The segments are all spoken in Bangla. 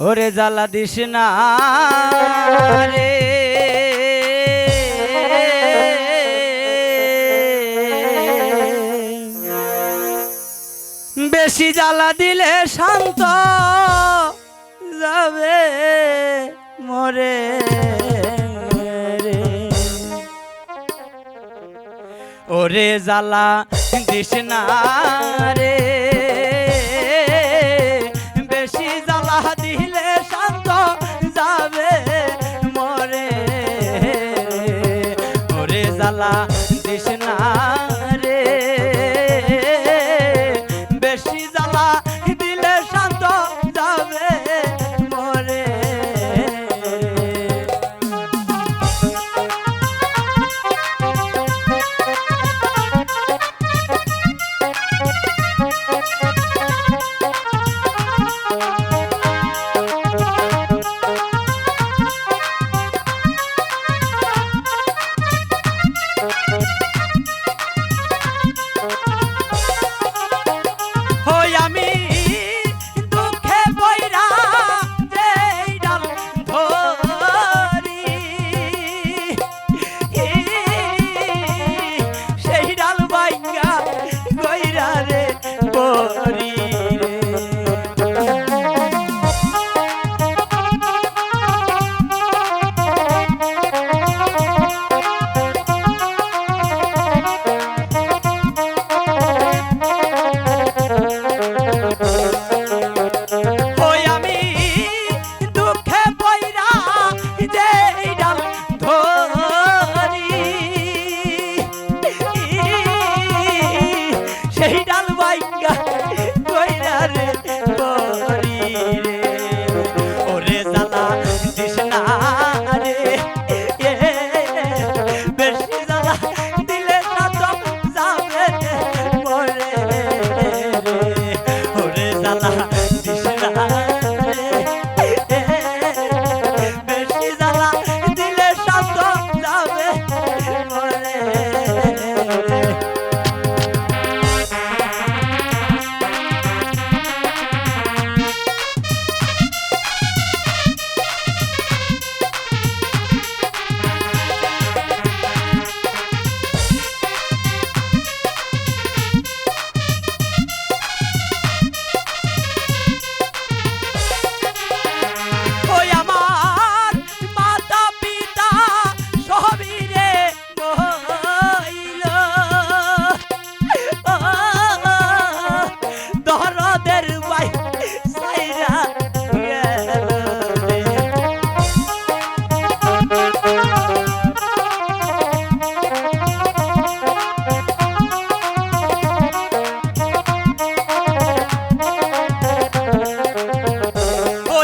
ওরে জ্বালা দিস না রে। বেশি জ্বালা দিলে শান্ত যাবে মরে ওরে জ্বালা দিস না রে।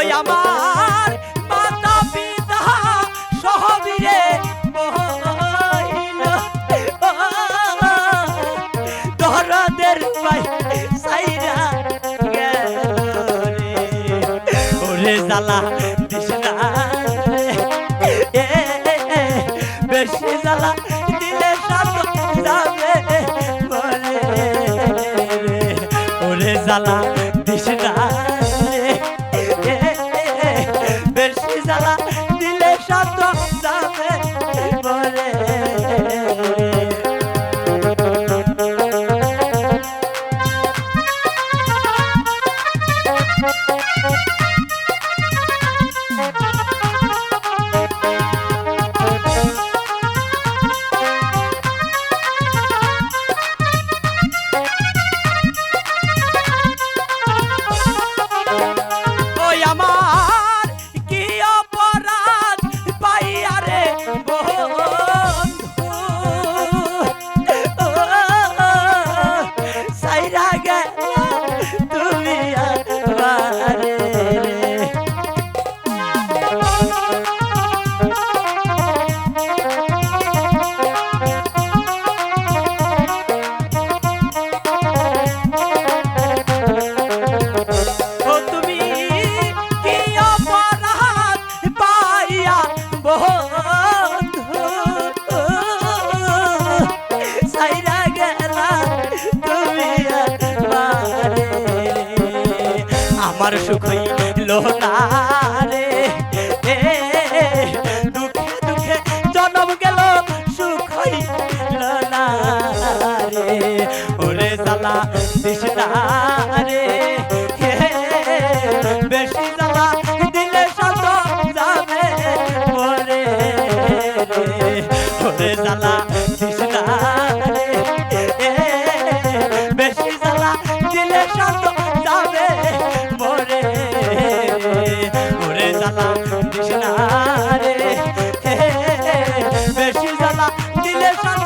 আমার। মাতা পিতা সহ দরদের পাই সাইরা ওরে জ্বালা দিলে ওরে জ্বালা আমার সুখ হইল না রে দুঃখে দুঃখে জনম গেল সুখ হইল না রে ওরে সালা রে বেশ রিলেশন